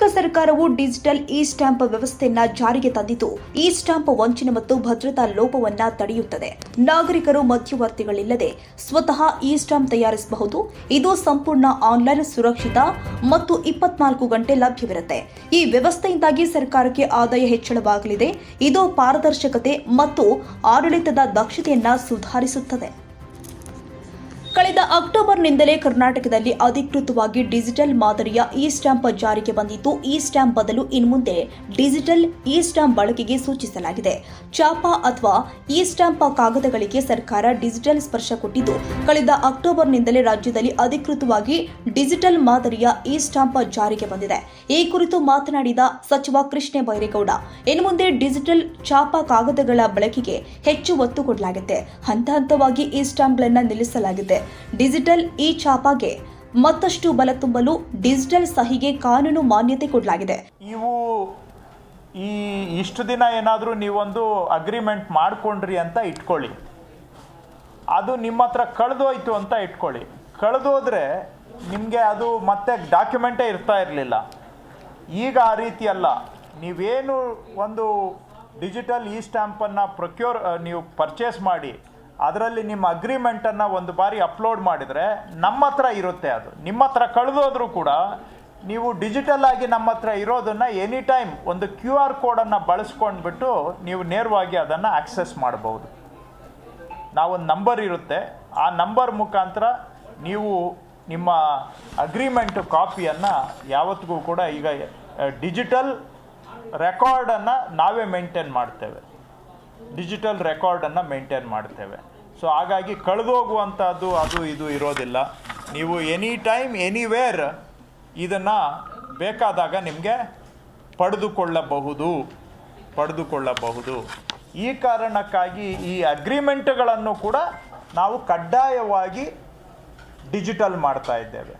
ಕರ್ನಾಟಕ ಸರ್ಕಾರವು digital E stamp ವ್ಯವಸ್ಥೆಯನ್ನ ಜಾರಿಗೆ ತಂದಿದ್ದು ಇ ಸ್ಟಾಂಪ್ ವಂಚನೆ ಮತ್ತು ಭದ್ರತಾ ಲೋಪವನ್ನ ತಡೆಯುತ್ತದೆ. ನಾಗರಿಕರು ಮಧ್ಯವರ್ತಿಗಳಿಲ್ಲದೆ ಸ್ವತಃ ಇ ಸ್ಟಾಂಪ್ ತಯಾರಿಸಬಹುದು. ಇದು ಸಂಪೂರ್ಣ ಆನ್ಲೈನ್ ಸುರಕ್ಷಿತ ಮತ್ತು ಇಪ್ಪತ್ನಾಲ್ಕು ಗಂಟೆ ಲಭ್ಯವಿರುತ್ತೆ. ಈ ವ್ಯವಸ್ಥೆಯಿಂದಾಗಿ ಸರ್ಕಾರಕ್ಕೆ ಆದಾಯ ಹೆಚ್ಚಳವಾಗಲಿದೆ. ಇದು ಪಾರದರ್ಶಕತೆ ಮತ್ತು ಆಡಳಿತದ ದಕ್ಷತೆಯನ್ನ ಸುಧಾರಿಸುತ್ತದೆ. ಕಳೆದ ಅಕ್ಟೋಬರ್ನಿಂದಲೇ ಕರ್ನಾಟಕದಲ್ಲಿ ಅಧಿಕೃತವಾಗಿ ಡಿಜಿಟಲ್ ಮಾದರಿಯ ಇ ಸ್ಟಾಂಪ್ ಜಾರಿಗೆ ಬಂದಿದ್ದು ಇ ಸ್ಟಾಂಪ್ ಬದಲು ಇನ್ಮುಂದೆ ಡಿಜಿಟಲ್ ಇ ಸ್ಟಾಂಪ್ ಬಳಕೆಗೆ ಸೂಚಿಸಲಾಗಿದೆ. ಚಾಪಾ ಅಥವಾ ಇ ಸ್ಟಾಂಪ್ ಕಾಗದಗಳಿಗೆ ಸರ್ಕಾರ ಡಿಜಿಟಲ್ ಸ್ಪರ್ಶ ಕೊಟ್ಟಿದ್ದು, ಕಳೆದ ಅಕ್ಟೋಬರ್ನಿಂದಲೇ ರಾಜ್ಯದಲ್ಲಿ ಅಧಿಕೃತವಾಗಿ ಡಿಜಿಟಲ್ ಮಾದರಿಯ ಇ ಸ್ಟಾಂಪ್ ಜಾರಿಗೆ ಬಂದಿದೆ. ಈ ಕುರಿತು ಮಾತನಾಡಿದ ಸಚಿವ ಕೃಷ್ಣ ಬೈರೇಗೌಡ, ಇನ್ಮುಂದೆ ಡಿಜಿಟಲ್ ಚಾಪಾ ಕಾಗದಗಳ ಬಳಕೆಗೆ ಹೆಚ್ಚು ಒತ್ತು ಕೊಡಲಾಗುತ್ತೆ ಹಂತ ಹಂತವಾಗಿ ಇ ಸ್ಟಾಂಪ್ಗಳನ್ನು ನಿಲ್ಲಿಸಲಾಗಿದೆ. ಡಿಜಿಟಲ್ ಇ ಚಾಪಾಗೆ ಮತ್ತಷ್ಟು ಬಲ ತುಂಬಲು ಡಿಜಿಟಲ್ ಸಹಿಗೆ ಕಾನೂನು ಮಾನ್ಯತೆ ಕೊಡಲಾಗಿದೆ. ಇವು ಈ ಇಷ್ಟು ದಿನ ಏನಾದರೂ ನೀವೊಂದು ಅಗ್ರಿಮೆಂಟ್ ಮಾಡಿಕೊಂಡ್ರಿ ಅಂತ ಇಟ್ಕೊಳ್ಳಿ. ಅದು ನಿಮ್ಮ ಹತ್ರ ಕಳೆದೋಯ್ತು ಅಂತ ಇಟ್ಕೊಳ್ಳಿ. ಕಳೆದೋದ್ರೆ ನಿಮಗೆ ಅದು ಮತ್ತೆ ಡಾಕ್ಯುಮೆಂಟೇ ಇರ್ತಾ ಇರಲಿಲ್ಲ. ಈಗ ಆ ರೀತಿ ಅಲ್ಲ. ನೀವೇನು ಒಂದು ಡಿಜಿಟಲ್ ಇ ಸ್ಟ್ಯಾಂಪನ್ನು ಪ್ರೊಕ್ಯೂರ್, ನೀವು ಪರ್ಚೇಸ್ ಮಾಡಿ ಅದರಲ್ಲಿ ನಿಮ್ಮ ಅಗ್ರಿಮೆಂಟನ್ನು ಒಂದು ಬಾರಿ ಅಪ್ಲೋಡ್ ಮಾಡಿದರೆ ನಮ್ಮ ಹತ್ರ ಇರುತ್ತೆ ಅದು. ನಿಮ್ಮ ಹತ್ರ ಕಳೆದೋದ್ರೂ ಕೂಡ ನೀವು ಡಿಜಿಟಲ್ ಆಗಿ ನಮ್ಮ ಹತ್ರ ಇರೋದನ್ನು ಎನಿ ಟೈಮ್ ಒಂದು ಕ್ಯೂ ಆರ್ ಕೋಡನ್ನು ಬಳಸ್ಕೊಂಡ್ಬಿಟ್ಟು ನೀವು ನೇರವಾಗಿ ಅದನ್ನು ಆಕ್ಸೆಸ್ ಮಾಡ್ಬೋದು. ನಾವೊಂದು ನಂಬರ್ ಇರುತ್ತೆ. ಆ ನಂಬರ್ ಮುಖಾಂತರ ನೀವು ನಿಮ್ಮ ಅಗ್ರಿಮೆಂಟ್ ಕಾಪಿಯನ್ನು ಯಾವತ್ತಿಗೂ ಕೂಡ ಈಗ ಡಿಜಿಟಲ್ ರೆಕಾರ್ಡನ್ನು ನಾವೇ ಮೇಂಟೈನ್ ಮಾಡ್ತೇವೆ. ಡಿಜಿಟಲ್ ರೆಕಾರ್ಡನ್ನು ಮೇಂಟೈನ್ ಮಾಡ್ತೇವೆ ಸೊ ಹಾಗಾಗಿ ಕಳೆದೋಗುವಂಥದ್ದು ಅದು ಇದು ಇರೋದಿಲ್ಲ. ನೀವು ಎನಿ ಟೈಮ್ ಎನಿವೇರ್ ಇದನ್ನು ಬೇಕಾದಾಗ ನಿಮಗೆ ಪಡೆದುಕೊಳ್ಳಬಹುದು. ಪಡೆದುಕೊಳ್ಳಬಹುದು. ಈ ಕಾರಣಕ್ಕಾಗಿ ಈ ಅಗ್ರಿಮೆಂಟ್ಗಳನ್ನು ಕೂಡ ನಾವು ಕಡ್ಡಾಯವಾಗಿ ಡಿಜಿಟಲ್ ಮಾಡ್ತಾ ಇದ್ದೇವೆ.